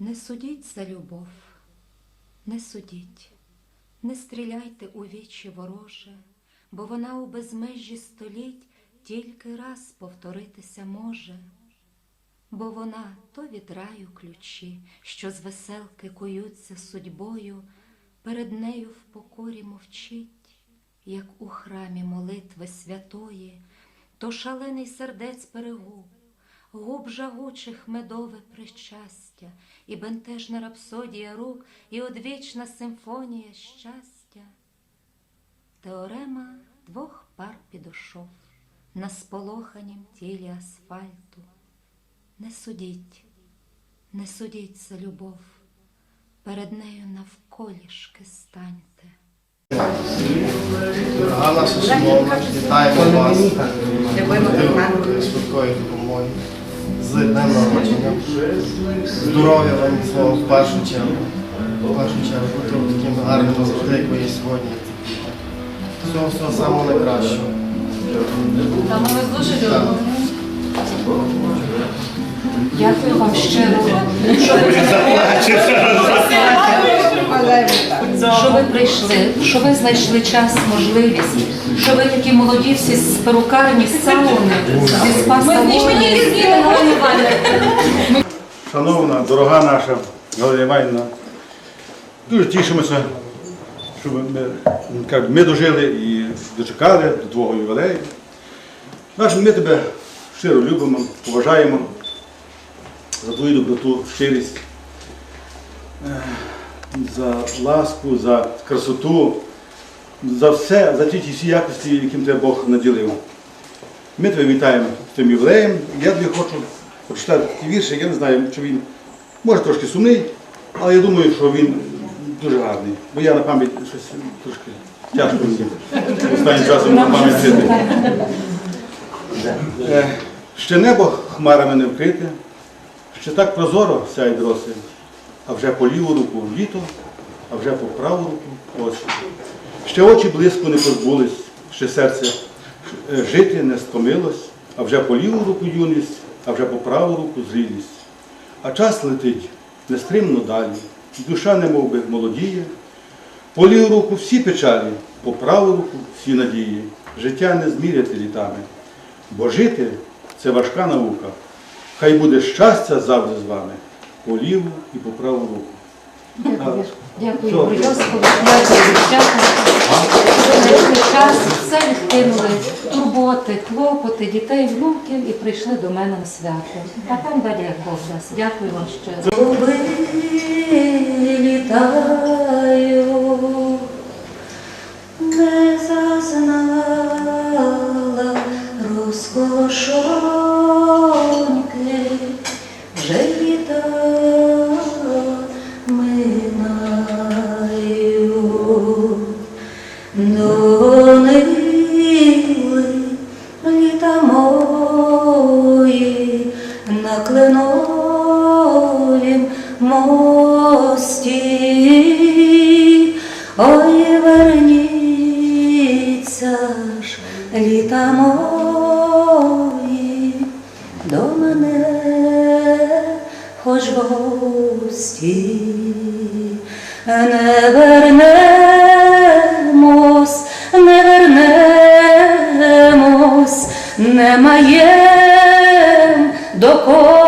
Не судіть за любов, не судіть, не стріляйте у вічі вороже, бо вона у безмежі століть тільки раз повторитися може, бо вона то від раю ключі, що з веселки куються судьбою, перед нею в покорі мовчить, як у храмі молитви святої, то шалений сердець перегуб, губ жагучих медове причастя, і бентежна рапсодія рук, і одвічна симфонія щастя. Теорема двох пар підошов на сполоханім тілі асфальту. Не судіть, не судіть за любов, перед нею навколішки станьте. Ганна Сосимовна, вітаємо вас швидкої допомоги. З днем народження. Здоров'я вам міцного в першу чергу. В першу чергу бути такими гарними завжди, як ви є сьогодні. Всього всього самого найкращого. Та ми вас дуже любимо. Дякую вам щиро, що ви, що ви прийшли, що ви знайшли час, можливість, що ви такі молоді всі з перукарні, з сауни, зі спаса Шановна, дорога наша Галина Іванівна, дуже тішимося, що ми, ми, ми дожили і дочекали до твого ювілею. Наш, ми тебе щиро любимо, поважаємо за твою доброту, щирість, е, за ласку, за красоту, за все, за ті ті всі якості, яким тебе Бог наділив. Ми тебе вітаємо з тим ювілеєм. Я тобі хочу прочитати такий вірш, я не знаю, чи він може трошки сумний, але я думаю, що він дуже гарний. Бо я на пам'ять щось трошки тяжко мені останнім часом на пам'ять вчити. Е, Ще небо хмарами не вкрите, ще так прозоро сяють роси, а вже по ліву руку літо, а вже по праву руку осінь. Ще очі близько не позбулись, ще серце е, жити не стомилось, а вже по ліву руку юність, а вже по праву руку зрілість. А час летить нестримно далі, душа немов би молодіє. По ліву руку всі печалі, по праву руку всі надії. Життя не зміряти літами, бо жити це важка наука. Хай буде щастя завжди з вами, по ліву і по праву руку. Дякую, дякую, Бродьовському, дякую, дівчата. Знайшли час, все відкинули, турботи, клопоти, дітей, внуків і прийшли до мене на свято. А там далі як Бог дасть. Дякую вам щиро. Кленовім мості. Ой, верніться ж літа мої до мене хоч гості. Не вернемось, не вернемось, не маєм до кого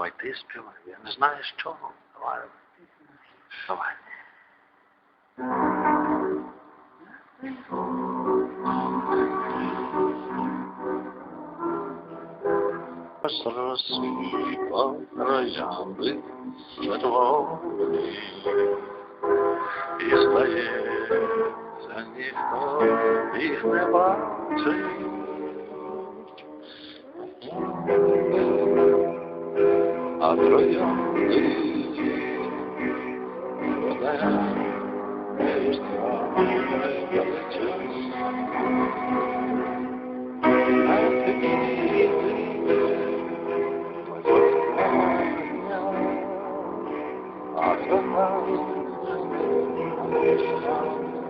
Давай ти співай, я не знаю з чого. Давай. Давай. Розсвітло рояви червоні, і здається, ніхто їх не бачить. Adroion digi Vodea Eustia Galecios Adroion digi Adroion digi